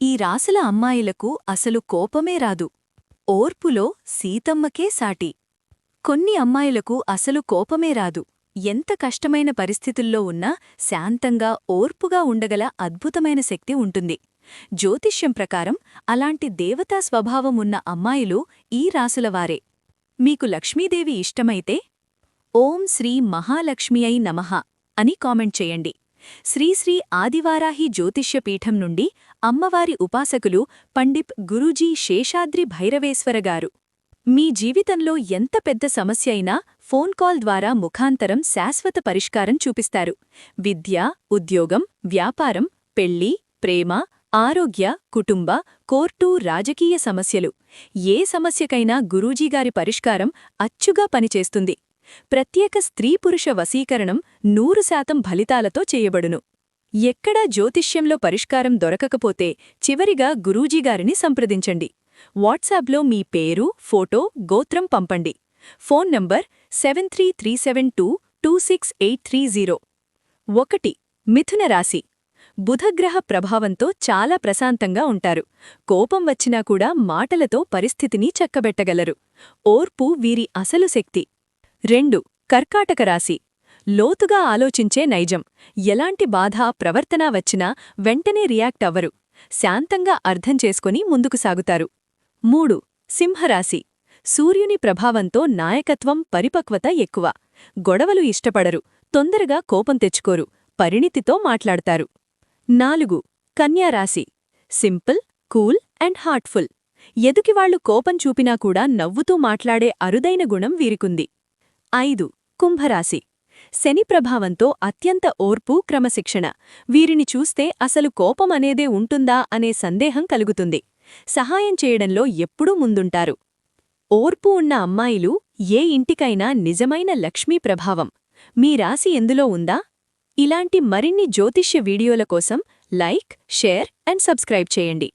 ఈ రాసుల అమ్మాయిలకు అసలు కోపమే రాదు. ఓర్పులో సీతమ్మకే సాటి. కొన్ని అమ్మాయిలకు అసలు కోపమే రాదు. ఎంత కష్టమైన పరిస్థితుల్లో ఉన్నా శాంతంగా ఓర్పుగా ఉండగల అద్భుతమైన శక్తి ఉంటుంది. జ్యోతిష్యం ప్రకారం అలాంటి దేవతా స్వభావం ఉన్న అమ్మాయిలు ఈ రాసులవారే మీకు లక్ష్మీదేవి ఇష్టమైతే ఓం శ్రీ మహాలక్ష్మి అయి నమః అని కామెంట్ చేయండి. శ్రీశ్రీ ఆదివారాహి జ్యోతిష్యపీఠం నుండి అమ్మవారి ఉపాసకులు పండిప్ గురూజీ శేషాద్రి భైరవేశ్వరగారు మీ జీవితంలో ఎంత పెద్ద సమస్య అయినా ఫోన్ కాల్ ద్వారా ముఖాంతరం శాశ్వత పరిష్కారం చూపిస్తారు. విద్య ఉద్యోగం వ్యాపారం పెళ్ళి ప్రేమ ఆరోగ్య కుటుంబ కోర్టు రాజకీయ సమస్యలు. ఏ సమస్యకైనా గురూజీగారి పరిష్కారం అచ్చుగా పనిచేస్తుంది. ప్రత్యేక స్త్రీపురుష వశీకరణం నూరు శాతం ఫలితాలతో చేయబడును. ఎక్కడా జ్యోతిష్యంలో పరిష్కారం దొరకకపోతే చివరిగా గురూజీగారిని సంప్రదించండి. వాట్సాప్లో మీ పేరు ఫోటో గోత్రం పంపండి. Phone number seven three three seven two two six eight three zero. ఒకటి మిథున రాశి. బుధగ్రహ ప్రభావంతో చాలా ప్రశాంతంగా ఉంటారు. కోపం వచ్చినా కూడా మాటలతో పరిస్థితిని చక్కబెట్టగలరు. ఓర్పు వీరి అసలు శక్తి. రెండు కర్కాటక రాశి. లోతుగా ఆలోచించే నైజం. ఎలాంటి బాధ ప్రవర్తన వచ్చినా వెంటనే రియాక్ట్ అవ్వరు. శాంతంగా అర్థం చేసుకుని ముందుకు సాగుతారు. మూడు సింహరాశి. సూర్యుని ప్రభావంతో నాయకత్వం పరిపక్వత ఎక్కువ. గొడవలు ఇష్టపడరు. తొందరగా కోపం తెచ్చుకోరు. పరిణితితో మాట్లాడతారు. నాలుగు కన్యారాశి. Simple cool and heartful. ఎదుకివాళ్ళు కోపం చూపినా కూడా నవ్వుతూ మాట్లాడే అరుదైన గుణం వీరికుంది. ఐదు కుంభరాశి. శని ప్రభావంతో అత్యంత ఓర్పు క్రమశిక్షణ. వీరిని చూస్తే అసలు కోపం అనేదే ఉంటుందా అనే సందేహం కలుగుతుంది. సహాయం చేయడంలో ఎప్పుడూ ముందుంటారు. ఓర్పు ఉన్న అమ్మాయిలు ఏ ఇంటికైనా నిజమైన లక్ష్మీ ప్రభావం. మీ రాశి ఎందులో ఉందా? ఇలాంటి మరిన్ని జ్యోతిష్య వీడియోల కోసం లైక్ షేర్ అండ్ సబ్స్క్రైబ్ చేయండి.